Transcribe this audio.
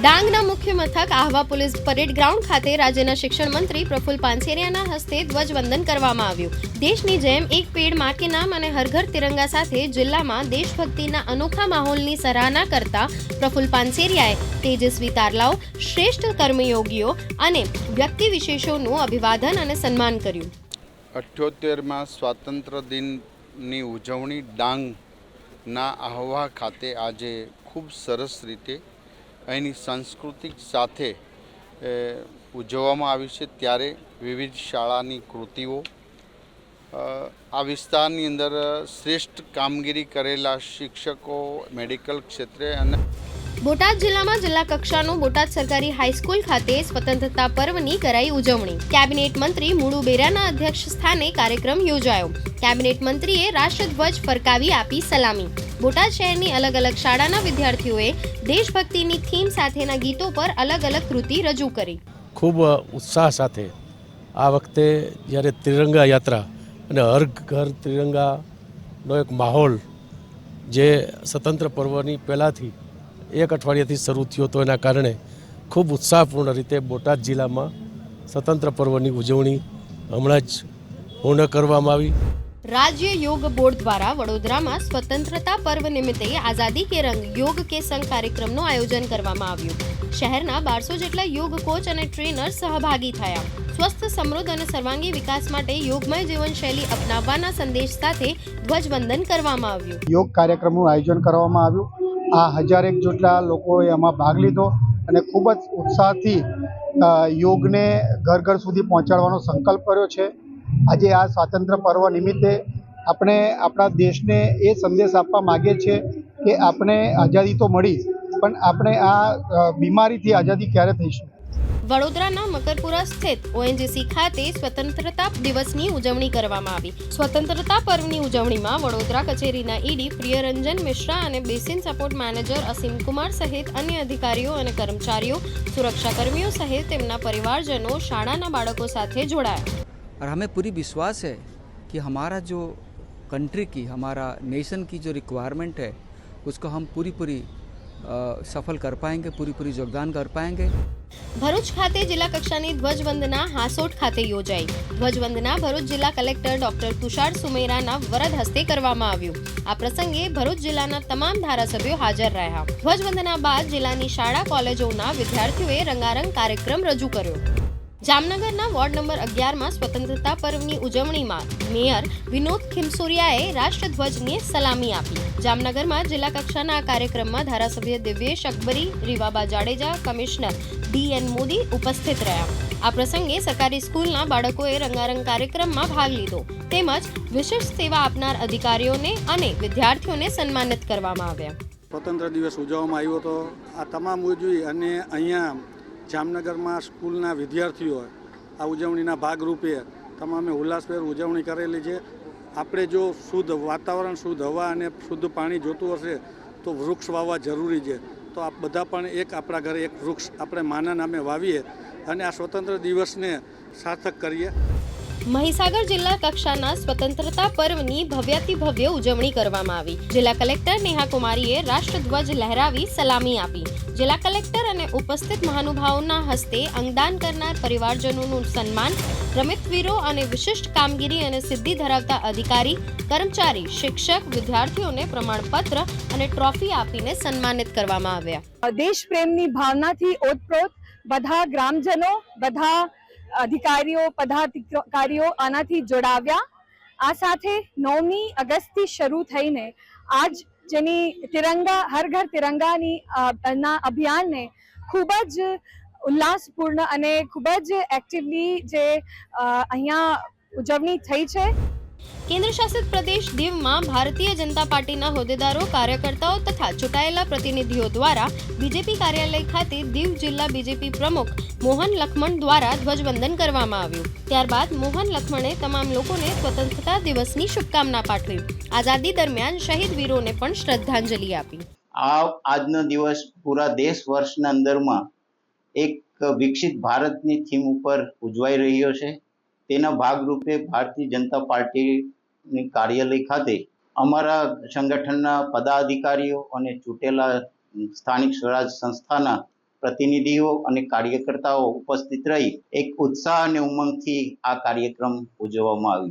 ડાંગના મુખ્ય મથક આહવા પોલીસ પરેડ ગ્રાઉન્ડ ખાતે રાજ્યના શિક્ષણ મંત્રી પ્રફુલ પાનસેરિયાના હસ્તે ધ્વજવંદન કરવામાં આવ્યું. દેશની જેમ એક પેડમાં કે નામ અને હરઘર તિરંગા સાથે જિલ્લામાં દેશભક્તિના અનોખા માહોલની સરાહના કરતા પ્રફુલ પાનસેરિયાએ તેજસ્વી તારલાઓ, શ્રેષ્ઠ કર્મયોગીઓ અને વ્યક્તિ વિશેષોનું અભિવાદન અને સન્માન કર્યું. અઠ્યોતેરમાં સ્વાતંત્ર્ય દિનની ઉજવણી ડાંગના આહવા ખાતે આજે ખૂબ સરસ રીતે અહીંની સાંસ્કૃતિક સાથે ઉજવવામાં આવી છે ત્યારે વિવિધ શાળાની કૃતિઓ. આ વિસ્તારની અંદર શ્રેષ્ઠ કામગીરી કરેલા શિક્ષકો, મેડિકલ ક્ષેત્રે અને બોટાદ જિલ્લામાં જિલ્લા કક્ષાનું બોટાદ સરકારી હાઈસ્કૂલ ખાતે સ્વતંત્રતા પર્વની કરાઈ ઉજવણી. કેબિનેટ મંત્રી મુળુ બેરાના અધ્યક્ષ સ્થાને કાર્યક્રમ યોજાયો. કેબિનેટ મંત્રીએ રાષ્ટ્રધ્વજ ફરકાવી આપી સલામી. બોટાદ શહેરની અલગ અલગ શાળાના વિદ્યાર્થીઓએ દેશભક્તિની થીમ સાથેના ગીતો પર અલગ અલગ કૃતિ રજૂ કરી. ખૂબ ઉત્સાહ સાથે આ વખતે જ્યારે ત્રિરંગા યાત્રા અને હર ઘર ત્રિરંગાનો એક માહોલ જે સ્વતંત્ર પર્વની પહેલાંથી એક અઠવાડિયાથી શરૂ થયો હતો એના કારણે ખૂબ ઉત્સાહપૂર્ણ રીતે બોટાદ જિલ્લામાં સ્વતંત્ર પર્વની ઉજવણી હમણાં જ પૂર્ણ કરવામાં આવી. રાજ્ય યોગ બોર્ડ દ્વારા વડોદરામાં સ્વતંત્રતા પર્વ નિમિત્તે આઝાદી કે રંગ યોગ કે સંગ કાર્યક્રમનું આયોજન કરવામાં આવ્યું. શહેરના બારસો જેટલા યોગ કોચ અને ટ્રેનર સહભાગી થયા. સ્વસ્થ સમૃદ્ધ અને સર્વાંગી વિકાસ માટે યોગમય જીવનશૈલી અપનાવવાના સંદેશ સાથે ધ્વજવંદન કરવામાં આવ્યું. યોગ કાર્યક્રમનું આયોજન કરવામાં આવ્યું. આ હજારેક જેટલા લોકોએ એમાં ભાગ લીધો અને ખૂબ જ ઉત્સાહથી યોગને ઘર ઘર સુધી પહોંચાડવાનો સંકલ્પ કર્યો છે. આજે આ સ્વાતંત્ર્ય પર્વ નિમિત્તે આપણે આપણા દેશને એ સંદેશ આપવા માગીએ છીએ કે આપણે આઝાદી તો મળી, પણ આપણે આ બીમારીથી આઝાદી ક્યારે થઈશું? વડોદરાના મકરપુરા સ્થિત ઓએનજીસી ખાતે સ્વતંત્રતા દિવસની ઉજવણી કરવામાં આવી સ્વતંત્રતા પર્વની ઉજવણીમાં વડોદરા કચેરીના ઈડી પ્રિયરંજન મિશ્રા અને બેસિન સપોર્ટ મેનેજર અસીમ કુમાર સહિત અન્ય અધિકારીઓ અને કર્મચારીઓ સુરક્ષાકર્મીઓ સહિત તેમના પરિવારજનો શાળાના બાળકો સાથે જોડાયા और हमें पूरी विश्वास है कि हमारा जो कंट्री की हमारा नेशन की जो रिक्वायरमेंट है उसको हम पूरी पूरी अ, सफल कर पाएंगे पूरी पूरी योगदान कर पाएंगे ભરૂચ ખાતે જિલ્લા કક્ષાની ધ્વજવંદના હાસોટ ખાતે યોજાઈ. ધ્વજવંદના ભરૂચ જિલ્લા કલેક્ટર ડોક્ટર તુષાર સુમેરાના વરદ હસ્તે કરવામાં આવ્યું. આ પ્રસંગે ભરૂચ જિલ્લાના તમામ ધારાસભ્યો હાજર રહ્યા. ધ્વજવંદના બાદ જિલ્લાની શાળા કોલેજોના વિદ્યાર્થીઓએ રંગારંગ કાર્યક્રમ રજૂ કર્યો. જામનગરના વોર્ડ નંબર અગિયારમાં સ્વતંત્રતા પર્વની ઉજવણીમાં મેયર વિનોદ ખીમસુરિયાએ રાષ્ટ્રધ્વજને સલામી આપી. જામનગરમાં જિલ્લા કક્ષાના આ કાર્યક્રમમાં ધારાસભ્ય Divyesh Akbari, Rivaba Jadeja, commissioner D N Modi ઉપસ્થિત રહ્યા. આ પ્રસંગે સરકારી સ્કૂલના બાળકોએ રંગારંગ કાર્યક્રમમાં ભાગ લીધો. તેમજ વિશિષ્ટ સેવા આપનાર અધિકારીઓને અને વિદ્યાર્થીઓને સન્માનિત કરવામાં આવ્યા. સ્વતંત્ર દિવસ ઉજવવામાં આવ્યો હતો. આ તમામ ઉજવી અને અહીંયા જામનગરમાં સ્કૂલના વિદ્યાર્થીઓ આ ઉજવણીના ભાગરૂપે તમામે ઉલ્લાસભેર ઉજવણી કરેલી છે. આપણે જો શુદ્ધ વાતાવરણ, શુદ્ધ હવા અને શુદ્ધ પાણી જોતું હશે તો વૃક્ષ વાવવા જરૂરી છે. તો આ બધા પણ એક આપણા ઘરે એક વૃક્ષ આપણે માના નામે વાવીએ અને આ સ્વતંત્ર દિવસને સાર્થક કરીએ. મહીસાગર જિલ્લા કક્ષાના સ્વતંત્રતા પર્વની ભવ્યાતિ ભવ્ય ઉજવણી કરવામાં આવી. જિલ્લા કલેક્ટર નેહા કુમારીએ રાષ્ટ્રધ્વજ લહેરાવી સલામી આપી. જિલ્લા કલેક્ટર અને ઉપસ્થિત મહાનુભાવોના હસ્તે અંગદાન કરનાર પરિવારજનોનું સન્માન રમતવીરો અને વિશિષ્ટ કામગીરી અને સિદ્ધિ ધરાવતા અધિકારી, કર્મચારી, શિક્ષક, વિદ્યાર્થીઓને પ્રમાણપત્ર અને ટ્રોફી આપીને સન્માનિત કરવામાં આવ્યા. દેશ પ્રેમની ભાવનાથી ઓતપ્રોત બધા ગ્રામજનો, બધા અધિકારીઓ પદાધિકારીઓ આનાથી જોડાવ્યા. આ સાથે નવમી અગસ્ટથી શરૂ થઈને આજ જેની તિરંગા, હર ઘર તિરંગાની ના અભિયાનને ખૂબ જ ઉલ્લાસપૂર્ણ અને ખૂબ જ એક્ટિવલી જે અહીંયા ઉજવણી થઈ છે. કેન્દ્ર શાસિત પ્રદેશ દીવમાં ભારતીય જનતા પાર્ટીના હોદ્દેદારો, કાર્યકર્તાઓ તથા ચૂંટાયેલા પ્રતિનિધિઓ દ્વારા બીજેપી કાર્યાલય ખાતે દીવ જિલ્લા બીજેપી પ્રમુખ મોહન લખમણ દ્વારા ધ્વજવંદન કરવામાં આવ્યું. ત્યારબાદ મોહન લખમણે તમામ લોકોને સ્વતંત્રતા દિવસની શુભકામના પાઠવી. આઝાદી દરમિયાન શહીદ વીરોને પણ શ્રદ્ધાંજલિ આપી. આ આજનો દિવસ પૂરા દેશ વર્ષના અંદરમાં એક વિકસિત ભારતની થીમ ઉપર ઉજવાઈ રહ્યો છે. તેના ભાગરૂપે ભારતીય જનતા પાર્ટીની કાર્યાલય ખાતે અમારા સંગઠનના પદાધિકારીઓ અને ચૂંટેલા સ્થાનિક સ્વરાજ સંસ્થાના પ્રતિનિધિઓ અને કાર્યકર્તાઓ ઉપસ્થિત રહી એક ઉત્સાહ અને ઉમંગથી આ કાર્યક્રમ ઉજવવામાં આવ્યો.